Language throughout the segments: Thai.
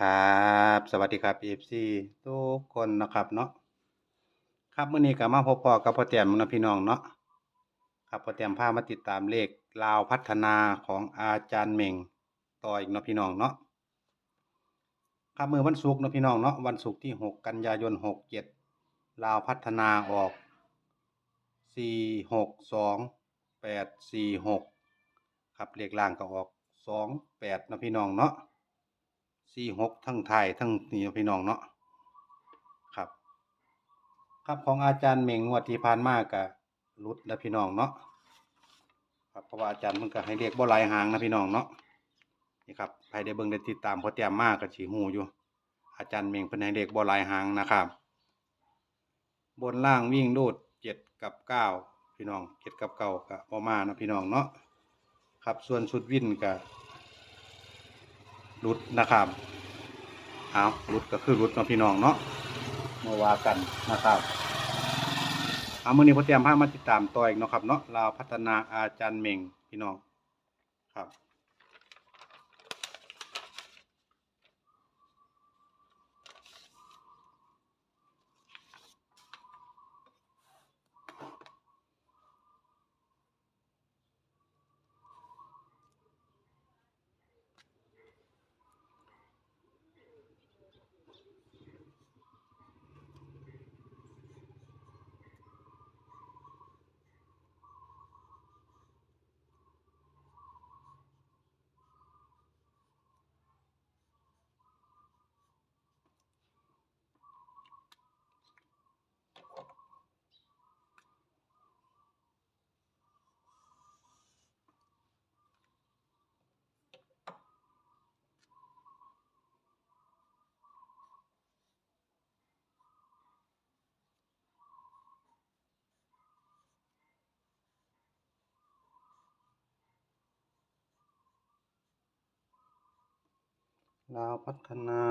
ครับสวัสดีครับ FC ทุกคนนะครับเนาะครับเมื้อนี้ก็มาพบปอกับพ่อแต้มนะพี่น้องเนาะครับพ่อแต้มพามาติดตามเลขลาวพัฒนาของอาจารย์เหม่งต่ออีกเนาะพี่น้องเนาะครับมือวันศุกร์นะพี่น้องเนาะวันศุกร์ที่ 6 กันยายน 67 ลาวพัฒนาออก 462 846 ครับเลขล่างก็ออก 28นะพี่น้องเนาะ สี่หกทั้งไทยทั้งนี่พี่น้องเนาะครับ ครับของอาจารย์เหม่งงวดที่ผ่านมาก็รุดนะพี่น้องเนาะครับเพราะว่าอาจารย์มันก็ให้เรียกบ่หลายหางนะพี่น้องเนาะนี่ครับใครได้เบิ่งได้ติดตามพอเตรียมมากก็สิฮู้อยู่ อาจารย์เหม่งเพิ่นให้เรียกบ่หลายหางนะครับ บนล่างวิ่งโดดเจ็ดกับเก้าพี่น้องเจ็ดกับเก้าก็บ่มานะพี่น้องเนาะครับส่วนชุดวิ่นก็ รุดนะครับเอารุดก็คือรุดเนาะพี่น้องเนาะมาว่ากันนะครับเอามื่อนี้พอเตรียมพามาติดตามต่ออีกเนาะครับเนาะเราพัฒนาอาจารย์เมงพี่น้องครับ ลาวพัฒนา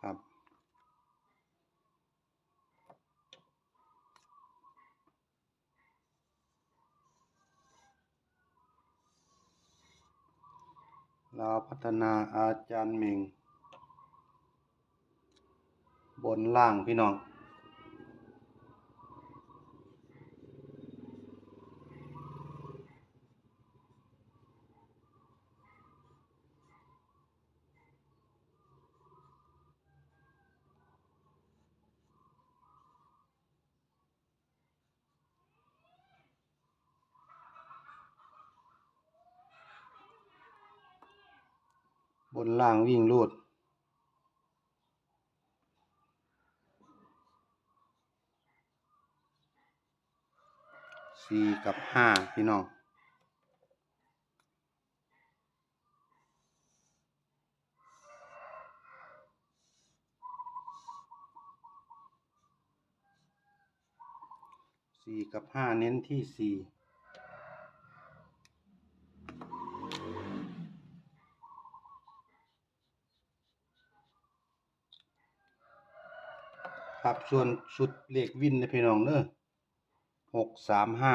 ครับลาวพัฒนาอาจารย์เมงบนล่างพี่น้อง บนล่างวิ่งรูด สี่กับห้าพี่น้องสี่กับห้าเน้นที่สี่ ครับส่วนชุดเลขวินนะพี่น้องเนอะหกสามห้า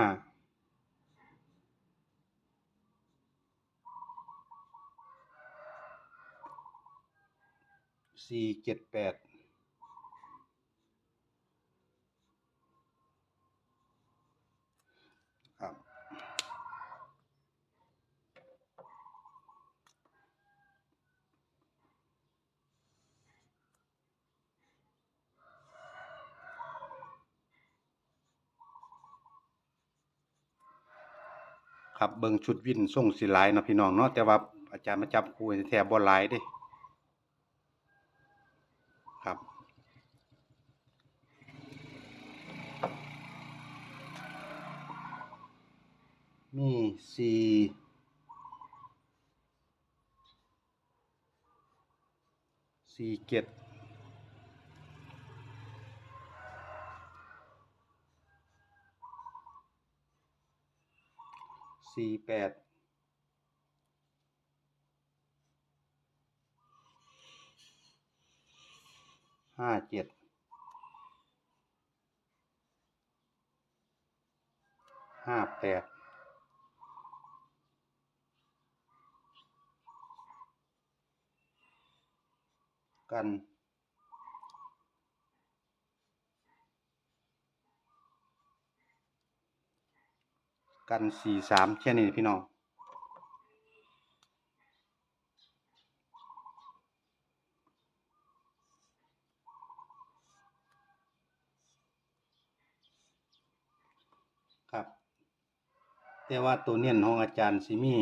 สี่เจ็ดแปด ครับเบิ่งชุดวินส่งสิหลายเนาะพี่น้องเนาะแต่ว่าอาจารย์มาจับคู่แทบบ่หลายด้ครับ มีสี่สี่เจ็ด สี่แปดห้าเจ็ดห้าแปดกัน กันสี่สามแค่นี้พี่น้องครับ แต่ว่าตัวเนียนของอาจารย์สิมี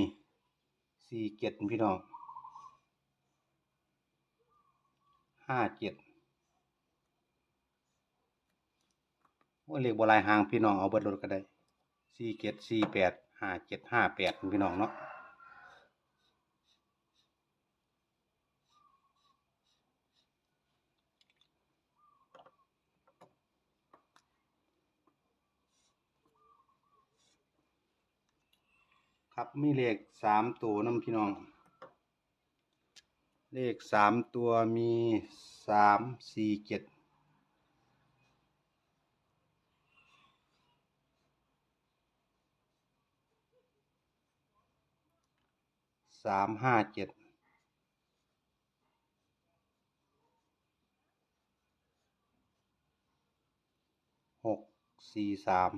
สี่เจ็ดพี่น้องห้าเจ็ดว่าเรียกบลายหางพี่น้องเอาเบิดรถก็ได้ สี่เจ็ดสี่แปดห้าเจ็ดห้าแปดพี่น้องเนาะครับมีเลขสามตัวนํพี่น้อง เลขสามตัวมีสามสี่เจ็ด สามห้าเจ็ดหกสี่สาม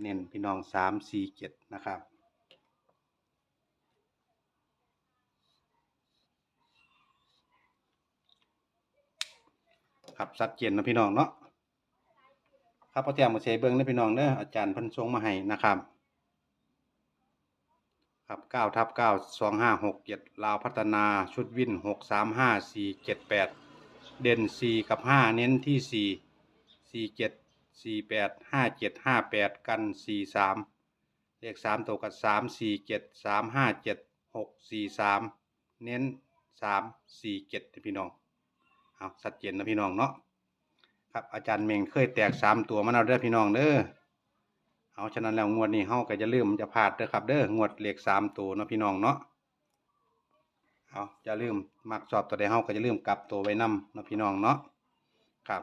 เน้นพี่น้องสามสี่เจ็ดนะครับครับชัดเจนนะพี่น้องเนาะครับพอแต้มมาเสียเบิ้งนะพี่น้องเด้ออาจารย์พันทรงมาให้นะครับ ครับเก้าทับเก้าสองห้าหกเจ็ดลาวพัฒนาชุดวินหกสามห้าสี่เจ็ดแปดเด่นสี่กับห้าเน้นที่สี่สี่เจ็ด สี่แปดห้าเจ็ดห้าแปดกันสี่สามเลขสามตัวกับสามสี่เจ็ดสามห้าเจ็ดหกสี่สามเน้นสามสี่เจ็ดพี่น้องเอาสัดเจนนะพี่น้องเนาะครับอาจารย์เมงเคยแตกสามตัวมาแล้วเด้อพี่น้องเด้อเอาฉะนั้นแล้วงวดนี้เฮาก็จะลืมจะพลาดเด้อครับเด้องวดเลขสามตัวเนาะพี่น้องเนาะเอาจะลืมมักชอบตัวใดเฮาก็จะลืมกลับตัวไว้นำเนาะพี่น้องเนาะครับ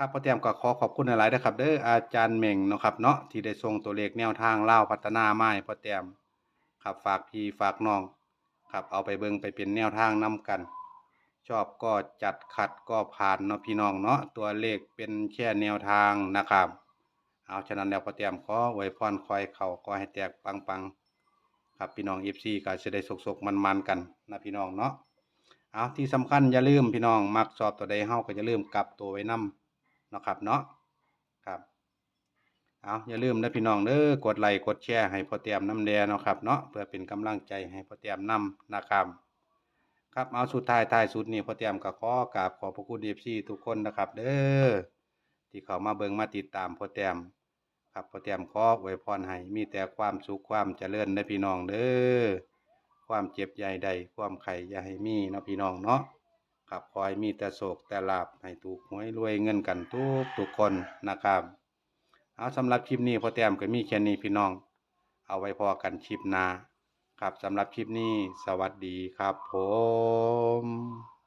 ครับพ่อเตรียมก็ขอขอบคุณหลายๆนะครับ เด้ออาจารย์เม่งเนาะครับเนาะที่ได้ส่งตัวเลขแนวทางเล่าวพัฒนาไม้พ่อเตรียมครับฝากพี่ฝากน้องครับเอาไปเบิ่งไปเป็นแนวทางนํกัน ชอบก็จัดขัดก็ผ่านเนาะพี่น้องเนาะตัวเลขเป็นแค่แนวทางนะครับ เอาฉะนั้นแล้วพอเตรียมขอไว้พรคอยเข่าก็ให้แตกปังๆครับพี่น้องเอฟซีก็จะได้สกๆมันๆกันนะพี่น้องเนาะเอาที่สำคัญอย่าลืมพี่น้องมักสอบตัวใดเฮาก็อย่าลืมกลับตัวไว้นํเนาะครับเนาะครับเอาอย่าลืมนะพี่น้องเด้อกดไลค์กดแชร์ให้พอเตรียมน้ำแดเนาะครับเนาะเพื่อเป็นกำลังใจให้พอเตรียมนํนะครับครับเอาสุดท้ายท้ายสุดนี่พอเตรียมก็ขอกราบขอบพระคุณเอฟซีทุกคนนะครับเด้อที่เขามาเบิ่งมาติดตามพอเตรียมครับพอเตรียมขอไว้พรให้มีแต่ความสุขความเจริญในพี่น้องเด้อความเจ็บใหญ่ใดความไข่อย่าให้มีเนาะพี่น้องเนาะ ครับขอให้มีแต่โศกแต่ลาบให้ถูกหวยรวยเงินกันทุกทุกคนนะครับเอาสำหรับคลิปนี้พอเตรียมก็มีแค่นี้พี่น้อง เอาไว้พอกันคลิปหน้าครับสำหรับคลิปนี้สวัสดีครับผม